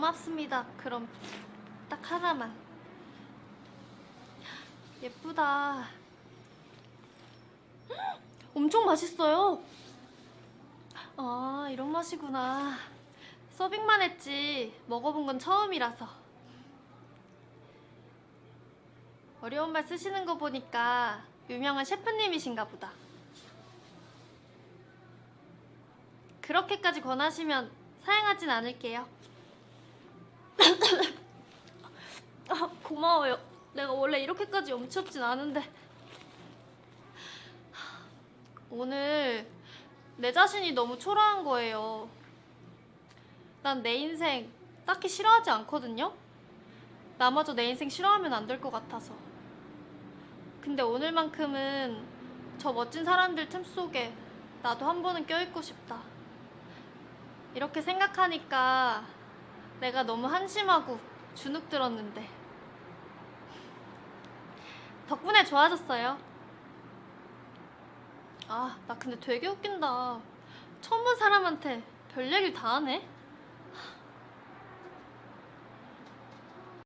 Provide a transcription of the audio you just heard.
고맙습니다. 그럼 딱 하나만. 예쁘다. 헉, 엄청 맛있어요. 아, 이런 맛이구나. 서빙만 했지 먹어본 건 처음이라서. 어려운 말 쓰시는 거 보니까 유명한 셰프님이신가 보다. 그렇게까지 권하시면 사양하진 않을게요. 아, 고마워요. 내가 원래 이렇게까지 염치없진 않은데. 오늘 내 자신이 너무 초라한 거예요. 난 내 인생 딱히 싫어하지 않거든요? 나마저 내 인생 싫어하면 안 될 것 같아서. 근데 오늘만큼은 저 멋진 사람들 틈 속에 나도 한 번은 껴있고 싶다. 이렇게 생각하니까 내가 너무 한심하고 주눅 들었는데. 덕분에 좋아졌어요. 아, 나 근데 되게 웃긴다. 처음 본 사람한테 별 얘기를 다 하네.